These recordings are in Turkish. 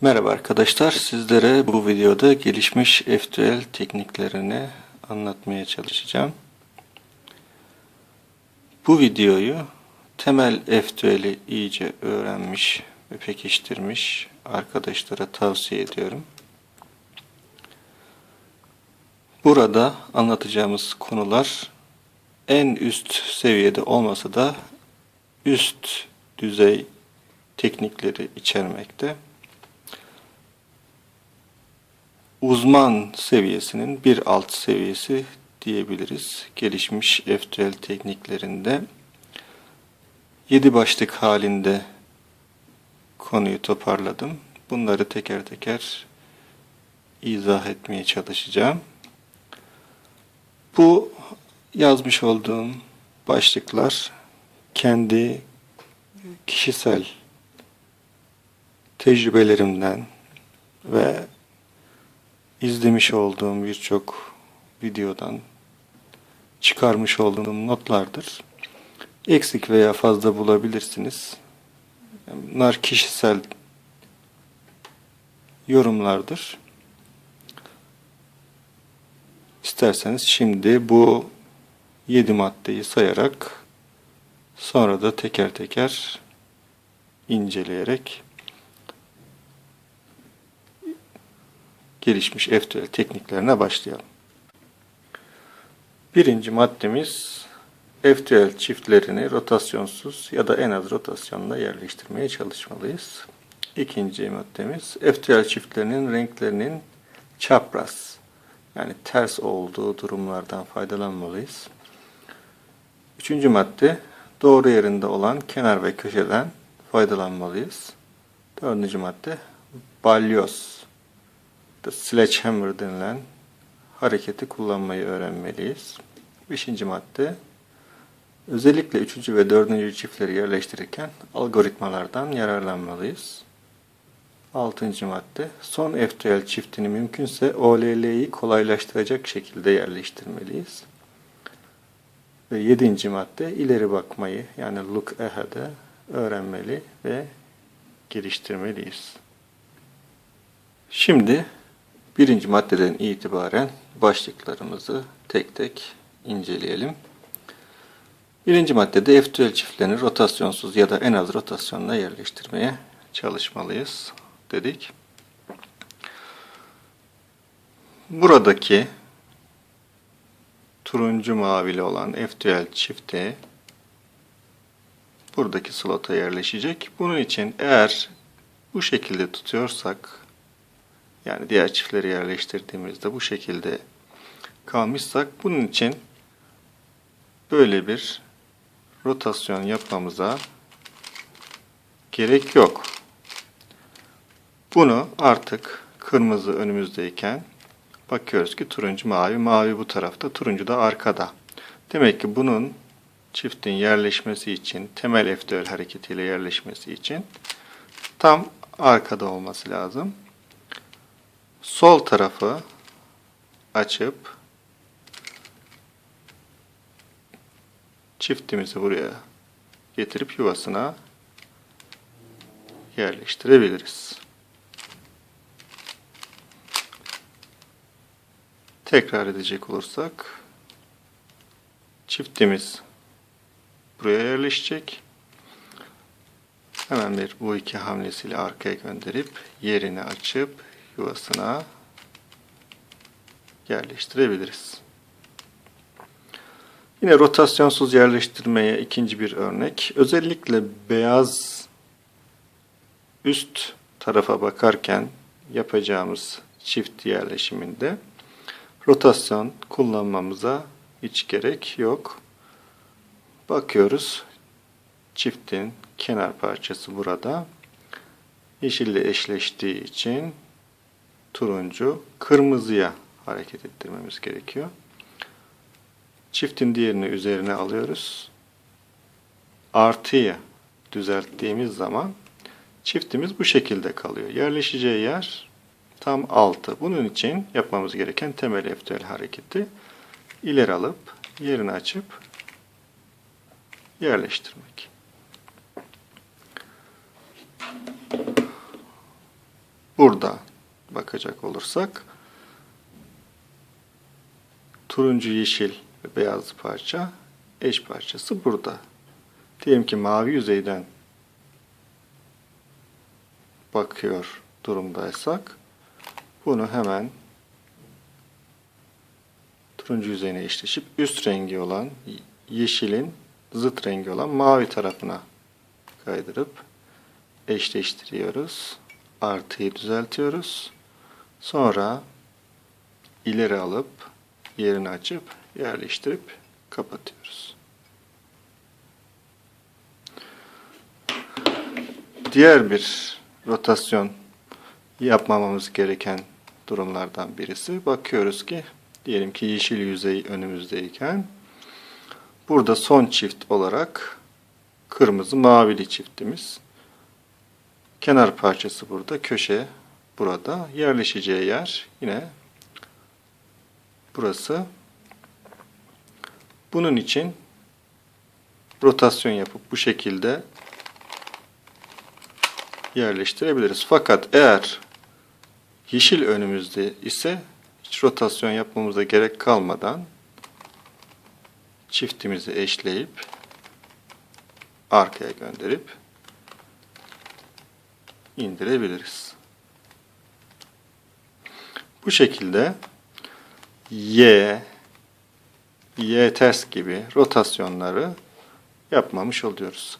Merhaba arkadaşlar, sizlere bu videoda gelişmiş FTL tekniklerini anlatmaya çalışacağım. Bu videoyu temel FTL'i iyice öğrenmiş ve pekiştirmiş arkadaşlara tavsiye ediyorum. Burada anlatacağımız konular en üst seviyede olmasa da üst düzey teknikleri içermekte. Uzman seviyesinin bir alt seviyesi diyebiliriz. Gelişmiş FTL tekniklerinde 7 başlık halinde konuyu toparladım. Bunları teker teker izah etmeye çalışacağım. Bu yazmış olduğum başlıklar kendi kişisel tecrübelerimden ve izlemiş olduğum birçok videodan çıkarmış olduğum notlardır. Eksik veya fazla bulabilirsiniz. Bunlar kişisel yorumlardır. İsterseniz şimdi bu 7 maddeyi sayarak sonra da teker teker inceleyerek gelişmiş FTL tekniklerine başlayalım. Birinci maddemiz FTL çiftlerini rotasyonsuz ya da en az rotasyonla yerleştirmeye çalışmalıyız. İkinci maddemiz FTL çiftlerinin renklerinin çapraz yani ters olduğu durumlardan faydalanmalıyız. Üçüncü madde doğru yerinde olan kenar ve köşeden faydalanmalıyız. Dördüncü madde balyoz Sledgehammer denilen hareketi kullanmayı öğrenmeliyiz. Beşinci madde özellikle üçüncü ve dördüncü çiftleri yerleştirirken algoritmalardan yararlanmalıyız. Altıncı madde son FTL çiftini mümkünse OLL'yi kolaylaştıracak şekilde yerleştirmeliyiz. Ve yedinci madde ileri bakmayı yani look ahead'e öğrenmeli ve geliştirmeliyiz. Şimdi Birinci maddeden itibaren başlıklarımızı tek tek inceleyelim. Birinci maddede FTL çiftlerini rotasyonsuz ya da en az rotasyonla yerleştirmeye çalışmalıyız dedik. Buradaki turuncu mavili olan FTL çifti buradaki slota yerleşecek. Bunun için eğer bu şekilde tutuyorsak yani diğer çiftleri yerleştirdiğimizde bu şekilde kalmışsak bunun için böyle bir rotasyon yapmamıza gerek yok. Bunu artık kırmızı önümüzdeyken bakıyoruz ki turuncu mavi, mavi bu tarafta, turuncu da arkada. Demek ki bunun çiftin yerleşmesi için, temel F4 hareketiyle yerleşmesi için tam arkada olması lazım sol tarafı açıp çiftimizi buraya getirip yuvasına yerleştirebiliriz. Tekrar edecek olursak çiftimiz buraya yerleşecek. Hemen bir bu iki hamlesiyle arkaya gönderip yerini açıp yuvasına yerleştirebiliriz. Yine rotasyonsuz yerleştirmeye ikinci bir örnek. Özellikle beyaz üst tarafa bakarken yapacağımız çift yerleşiminde rotasyon kullanmamıza hiç gerek yok. Bakıyoruz. Çiftin kenar parçası burada. Yeşille eşleştiği için turuncu, kırmızıya hareket ettirmemiz gerekiyor. Çiftin diğerini üzerine alıyoruz. Artıyı düzelttiğimiz zaman çiftimiz bu şekilde kalıyor. Yerleşeceği yer tam altı. Bunun için yapmamız gereken temel FTL hareketi ileri alıp yerini açıp yerleştirmek. burada bakacak olursak turuncu, yeşil ve beyaz parça eş parçası burada. Diyelim ki mavi yüzeyden bakıyor durumdaysak bunu hemen turuncu yüzeyine eşleşip üst rengi olan yeşilin zıt rengi olan mavi tarafına kaydırıp eşleştiriyoruz. Artıyı düzeltiyoruz. Sonra ileri alıp yerini açıp yerleştirip kapatıyoruz. Diğer bir rotasyon yapmamamız gereken durumlardan birisi. Bakıyoruz ki diyelim ki yeşil yüzey önümüzdeyken burada son çift olarak kırmızı mavili çiftimiz. Kenar parçası burada, köşe burada. Yerleşeceği yer yine burası. Bunun için rotasyon yapıp bu şekilde yerleştirebiliriz. Fakat eğer yeşil önümüzde ise hiç rotasyon yapmamıza gerek kalmadan çiftimizi eşleyip arkaya gönderip indirebiliriz. Bu şekilde Y, Y ters gibi rotasyonları yapmamış oluyoruz.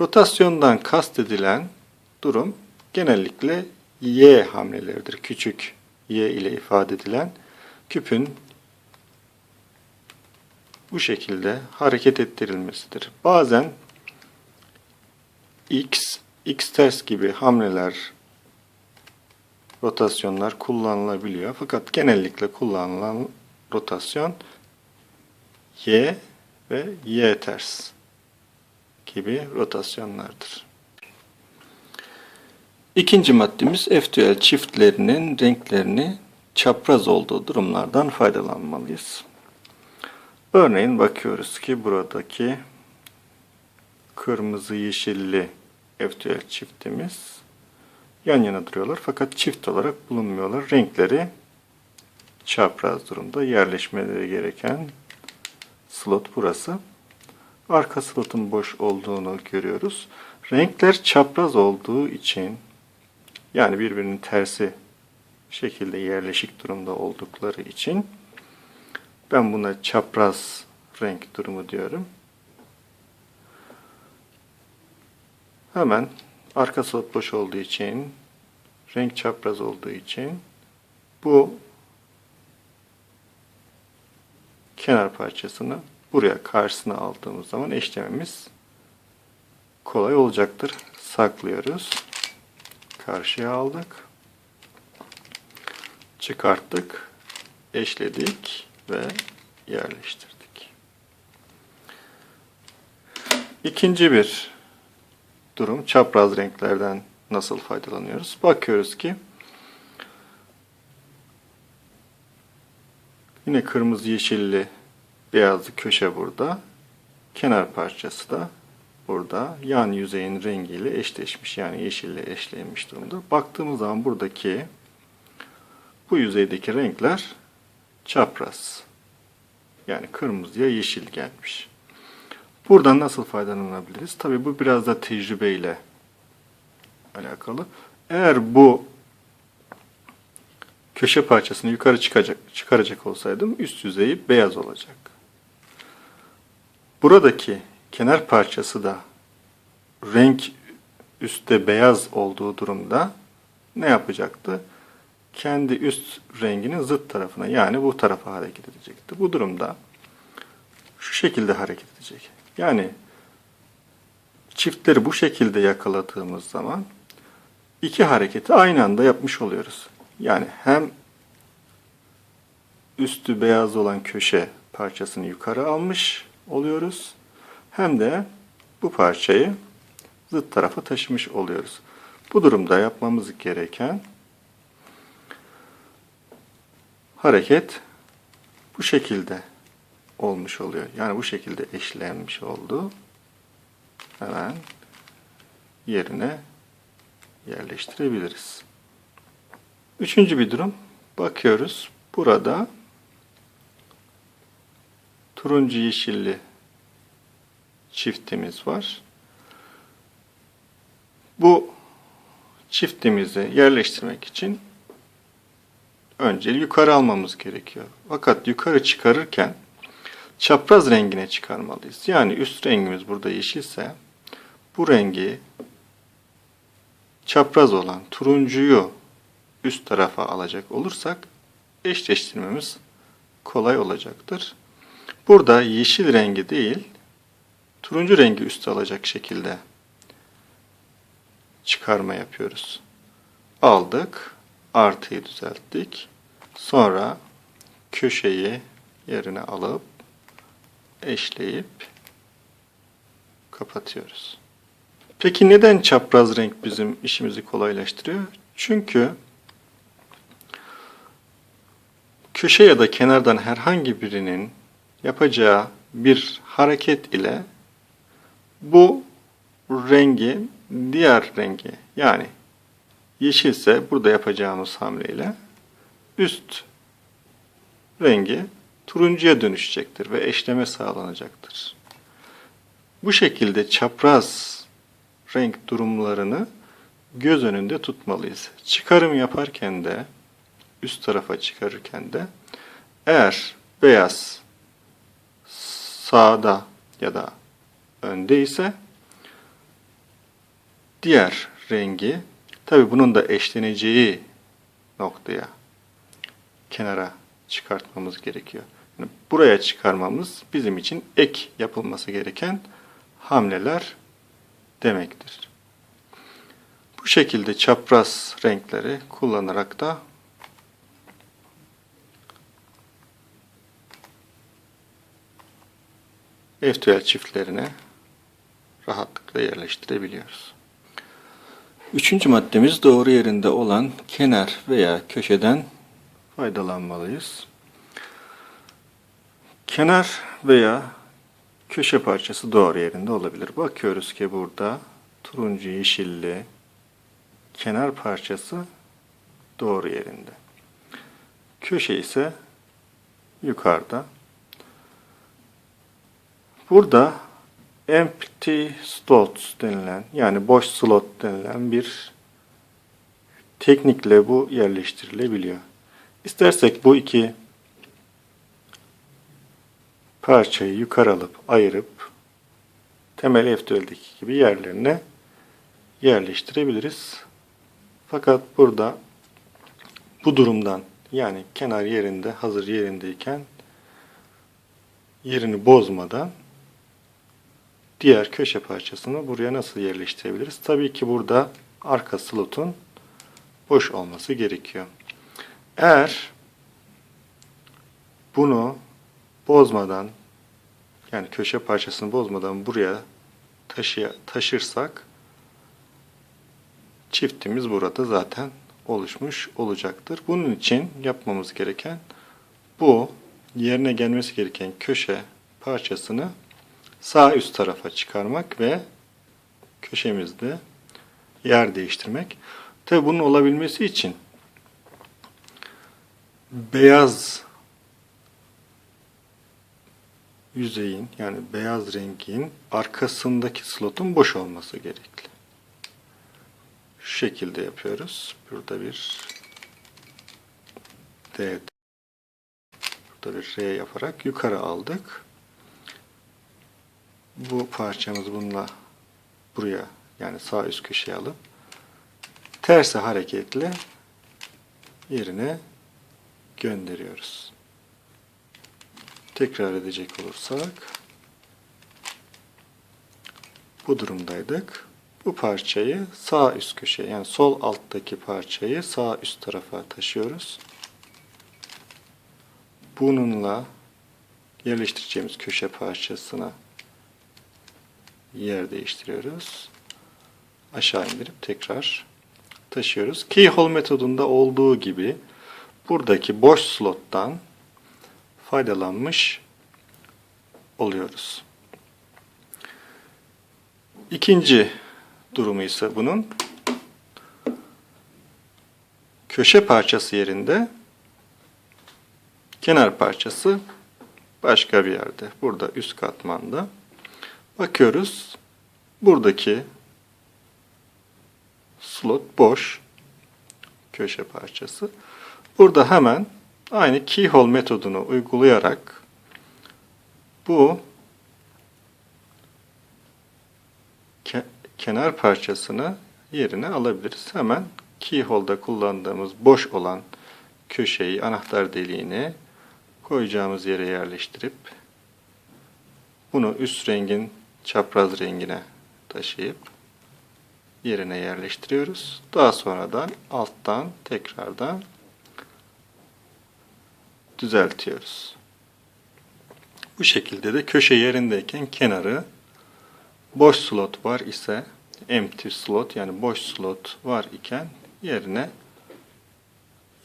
Rotasyondan kastedilen durum genellikle Y hamleleridir. Küçük Y ile ifade edilen küpün bu şekilde hareket ettirilmesidir. Bazen X, X ters gibi hamleler, rotasyonlar kullanılabiliyor. Fakat genellikle kullanılan rotasyon Y ve Y ters gibi rotasyonlardır. İkinci maddemiz FTL çiftlerinin renklerini çapraz olduğu durumlardan faydalanmalıyız. Örneğin bakıyoruz ki buradaki kırmızı yeşilli FTL çiftimiz yan yana duruyorlar fakat çift olarak bulunmuyorlar. Renkleri çapraz durumda yerleşmeleri gereken slot burası. Arka slotun boş olduğunu görüyoruz. Renkler çapraz olduğu için yani birbirinin tersi şekilde yerleşik durumda oldukları için ben buna çapraz renk durumu diyorum. Hemen arka slot boş olduğu için renk çapraz olduğu için bu kenar parçasını buraya karşısına aldığımız zaman eşlememiz kolay olacaktır. Saklıyoruz. Karşıya aldık. Çıkarttık. Eşledik ve yerleştirdik. İkinci bir durum çapraz renklerden nasıl faydalanıyoruz? Bakıyoruz ki yine kırmızı yeşilli beyazlı köşe burada. Kenar parçası da burada yan yüzeyin rengiyle eşleşmiş yani yeşille eşlenmiş durumda. Baktığımız zaman buradaki bu yüzeydeki renkler çapraz. Yani kırmızıya yeşil gelmiş. Buradan nasıl faydalanabiliriz? Tabii bu biraz da tecrübeyle alakalı. Eğer bu köşe parçasını yukarı çıkacak, çıkaracak olsaydım üst yüzeyi beyaz olacak. Buradaki kenar parçası da renk üstte beyaz olduğu durumda ne yapacaktı? Kendi üst renginin zıt tarafına yani bu tarafa hareket edecekti. Bu durumda şu şekilde hareket edecek. Yani çiftleri bu şekilde yakaladığımız zaman iki hareketi aynı anda yapmış oluyoruz. Yani hem üstü beyaz olan köşe parçasını yukarı almış oluyoruz. Hem de bu parçayı zıt tarafa taşımış oluyoruz. Bu durumda yapmamız gereken hareket bu şekilde olmuş oluyor. Yani bu şekilde eşlenmiş oldu. Hemen yerine yerleştirebiliriz. Üçüncü bir durum. Bakıyoruz. Burada turuncu yeşilli çiftimiz var. Bu çiftimizi yerleştirmek için önce yukarı almamız gerekiyor. Fakat yukarı çıkarırken çapraz rengine çıkarmalıyız. Yani üst rengimiz burada yeşilse bu rengi çapraz olan turuncuyu üst tarafa alacak olursak eşleştirmemiz kolay olacaktır. Burada yeşil rengi değil, turuncu rengi üste alacak şekilde çıkarma yapıyoruz. Aldık, artıyı düzelttik. Sonra köşeyi yerine alıp eşleyip kapatıyoruz. Peki neden çapraz renk bizim işimizi kolaylaştırıyor? Çünkü köşe ya da kenardan herhangi birinin yapacağı bir hareket ile bu rengi diğer rengi yani yeşilse burada yapacağımız hamleyle üst rengi turuncuya dönüşecektir ve eşleme sağlanacaktır. Bu şekilde çapraz renk durumlarını göz önünde tutmalıyız. Çıkarım yaparken de üst tarafa çıkarırken de eğer beyaz sağda ya da önde ise diğer rengi tabi bunun da eşleneceği noktaya kenara çıkartmamız gerekiyor. Buraya çıkarmamız bizim için ek yapılması gereken hamleler demektir. Bu şekilde çapraz renkleri kullanarak da FTL çiftlerine rahatlıkla yerleştirebiliyoruz. Üçüncü maddemiz doğru yerinde olan kenar veya köşeden faydalanmalıyız. Kenar veya köşe parçası doğru yerinde olabilir. Bakıyoruz ki burada turuncu yeşilli kenar parçası doğru yerinde. Köşe ise yukarıda. Burada empty slots denilen yani boş slot denilen bir teknikle bu yerleştirilebiliyor. İstersek bu iki parçayı yukarı alıp ayırıp temel F4'deki gibi yerlerine yerleştirebiliriz. Fakat burada bu durumdan yani kenar yerinde hazır yerindeyken yerini bozmadan diğer köşe parçasını buraya nasıl yerleştirebiliriz? Tabii ki burada arka slotun boş olması gerekiyor. Eğer bunu bozmadan yani köşe parçasını bozmadan buraya taşı, taşırsak çiftimiz burada zaten oluşmuş olacaktır. Bunun için yapmamız gereken bu yerine gelmesi gereken köşe parçasını sağ üst tarafa çıkarmak ve köşemizde yer değiştirmek. Tabi bunun olabilmesi için beyaz yüzeyin yani beyaz rengin arkasındaki slotun boş olması gerekli. Şu şekilde yapıyoruz. Burada bir D burada bir R yaparak yukarı aldık. Bu parçamızı bununla buraya yani sağ üst köşeye alıp tersi hareketle yerine gönderiyoruz. Tekrar edecek olursak bu durumdaydık. Bu parçayı sağ üst köşeye yani sol alttaki parçayı sağ üst tarafa taşıyoruz. Bununla yerleştireceğimiz köşe parçasına yer değiştiriyoruz. Aşağı indirip tekrar taşıyoruz. Keyhole metodunda olduğu gibi buradaki boş slottan faydalanmış oluyoruz. İkinci durumu ise bunun köşe parçası yerinde kenar parçası başka bir yerde. Burada üst katmanda. Bakıyoruz. Buradaki slot boş. Köşe parçası. Burada hemen aynı keyhole metodunu uygulayarak bu ke- kenar parçasını yerine alabiliriz. Hemen keyhole'da kullandığımız boş olan köşeyi, anahtar deliğini koyacağımız yere yerleştirip bunu üst rengin çapraz rengine taşıyıp yerine yerleştiriyoruz. Daha sonradan alttan tekrardan düzeltiyoruz. Bu şekilde de köşe yerindeyken kenarı boş slot var ise empty slot yani boş slot var iken yerine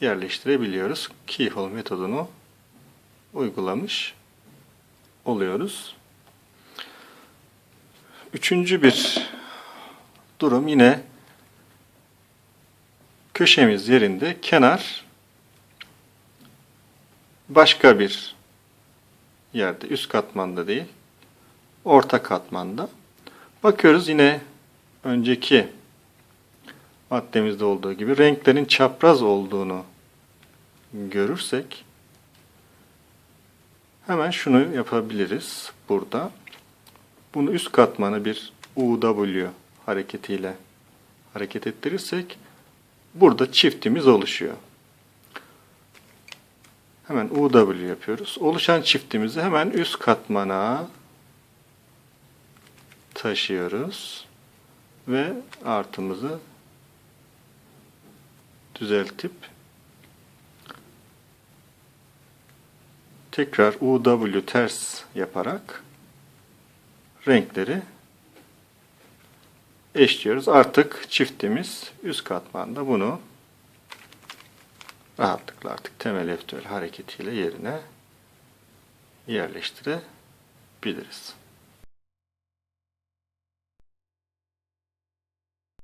yerleştirebiliyoruz. Keyhole metodunu uygulamış oluyoruz. Üçüncü bir durum yine köşemiz yerinde kenar başka bir yerde üst katmanda değil orta katmanda bakıyoruz yine önceki maddemizde olduğu gibi renklerin çapraz olduğunu görürsek hemen şunu yapabiliriz burada. Bunu üst katmanı bir UW hareketiyle hareket ettirirsek burada çiftimiz oluşuyor. Hemen UW yapıyoruz. Oluşan çiftimizi hemen üst katmana taşıyoruz ve artımızı düzeltip tekrar UW ters yaparak renkleri eşliyoruz. Artık çiftimiz üst katmanda bunu rahatlıkla artık temel F hareketiyle yerine yerleştirebiliriz.